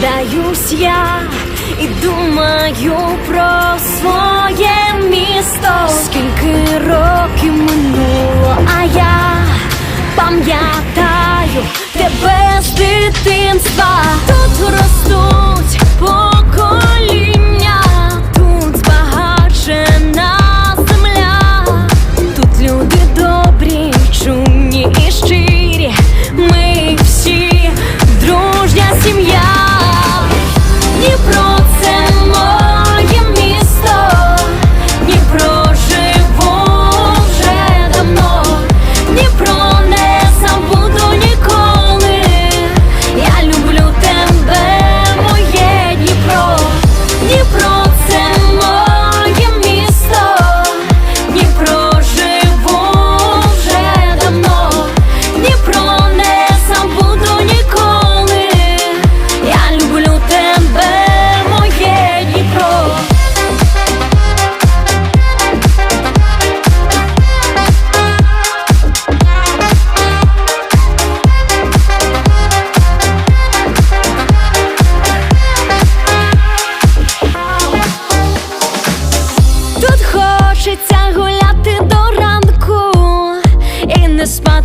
Здаюсь я і думаю про своє місто. Скільки років минуло, а я пам'ятаю тебе з дитинства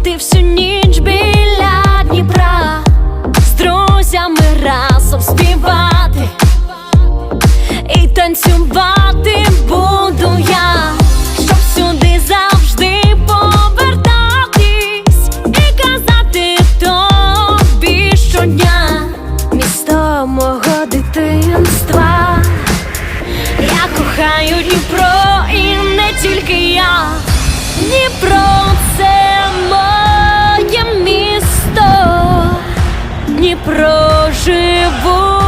Ти всю ніч біля Дніпра з друзями разом співати і танцювати буду я, щоб сюди завжди повертатись і казати тобі щодня місто мого дитинства. Я кохаю Дніпро, і не тільки я, Дніпро. проживу.